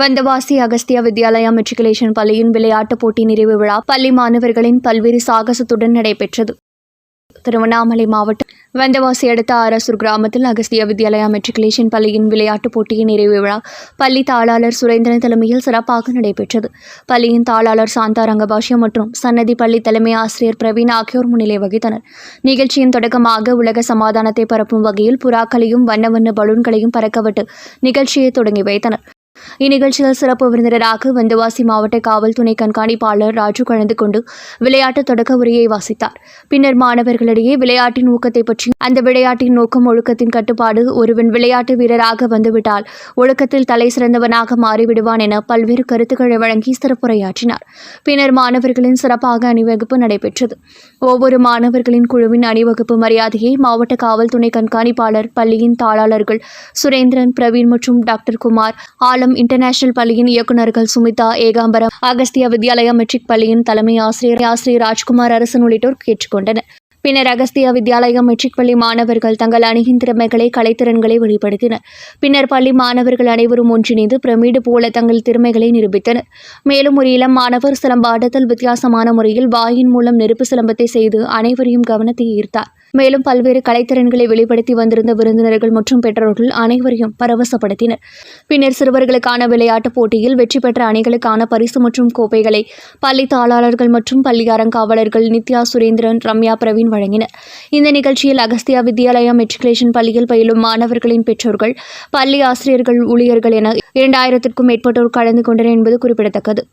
Vandavasi Agastya Vidyalaya matriculation பள்ளியின் விளையாட்டுப் போட்டி நிறைவு விழா பள்ளி மாணவர்களின் பல்வேறு சாகசத்துடன் நடைபெற்றது. திருவண்ணாமலை மாவட்டம் வந்தவாசி அடுத்த அரசூர் கிராமத்தில் அகஸ்திய வித்யாலயா மெட்ரிகுலேஷன் பள்ளியின் விளையாட்டுப் போட்டியின் நிறைவு விழா பள்ளி தாளாளர் சுரேந்திரன் தலைமையில் சிறப்பாக நடைபெற்றது. பள்ளியின் தாளாளர் சாந்தா ரங்கபாஷ்யம் மற்றும் சன்னதி பள்ளி தலைமை ஆசிரியர் பிரவீன் ஆகியோர் முன்னிலை வகித்தனர். நிகழ்ச்சியின் தொடக்கமாக உலக சமாதானத்தை பரப்பும் வகையில் புறாக்களையும் வண்ண வண்ண பலூன்களையும் பறக்கவிட்டு நிகழ்ச்சியை தொடங்கி வைத்தனர். இந்நிகழ்ச்சியில் சிறப்பு விருந்தினராக வந்தவாசி மாவட்ட காவல் துணை கண்காணிப்பாளர் ராஜு கலந்து கொண்டு விளையாட்டு தொடக்க உரையை வாசித்தார். பின்னர் மாணவர்களிடையே விளையாட்டின் ஊக்கத்தை பற்றி அந்த விளையாட்டின் நோக்கம் ஒழுக்கத்தின் கட்டுப்பாடு ஒருவன் விளையாட்டு வீரராக வந்துவிட்டால் ஒழுக்கத்தில் தலை சிறந்தவனாக மாறிவிடுவான் என பல்வேறு கருத்துக்களை வழங்கி சிறப்புரையாற்றினார். பின்னர் மாணவர்களின் சிறப்பாக அணிவகுப்பு நடைபெற்றது. ஒவ்வொரு மாணவர்களின் குழுவின் அணிவகுப்பு மரியாதையை மாவட்ட காவல் துணை கண்காணிப்பாளர் பள்ளியின் தாளாளர்கள் சுரேந்திரன் பிரவீன் மற்றும் டாக்டர் குமார் ஆலம் இன்டர்நேஷனல் பள்ளியின் இயக்குநர்கள் சுமிதா ஏகாம்பரம் அகஸ்தியா வித்யாலயா மெட்ரிக் பள்ளியின் தலைமை ஆசிரியர் ஆசிரியர் ராஜ்குமார் அரசன் உள்ளிட்டோர் கேட்டுக்கொண்டனர். பின்னர் அகஸ்தியா வித்யாலயா மெட்ரிக் பள்ளி மாணவர்கள் தங்கள் அணியின் திறமைகளை கலைத்திறன்களை வெளிப்படுத்தினர். பின்னர் பள்ளி மாணவர்கள் அனைவரும் ஒன்றிணைந்து பிரமிடு போல தங்கள் திறமைகளை நிரூபித்தனர். மேலும் ஒரு இளம் மாணவர் சிலம்பாட்டத்தில் வித்தியாசமான முறையில் வாயின் மூலம் நெருப்பு சிலம்பத்தை செய்து அனைவரையும் கவனத்தை ஈர்த்தார். மேலும் பல்வேறு கலைத்திறன்களை வெளிப்படுத்தி வந்திருந்த விருந்தினர்கள் மற்றும் பெற்றோர்கள் அனைவரையும் பரவசப்படுத்தினர். பின்னர் சிறுவர்களுக்கான விளையாட்டுப் போட்டியில் வெற்றி பெற்ற அணிகளுக்கான பரிசு மற்றும் கோப்பைகளை பள்ளி தாளாளர்கள் மற்றும் பள்ளி அறங்காவலர்கள் நித்யா சுரேந்திரன் ரம்யா பிரவீன் வழங்கினர். இந்த நிகழ்ச்சியில் அகஸ்தியா வித்யாலயா மெட்ரிகுலேஷன் பள்ளியில் பயிலும் மாணவர்களின் பெற்றோர்கள் பள்ளி ஆசிரியர்கள் ஊழியர்கள் என இரண்டாயிரத்திற்கும் மேற்பட்டோர் கலந்து கொண்டனர் என்பது குறிப்பிடத்தக்கது.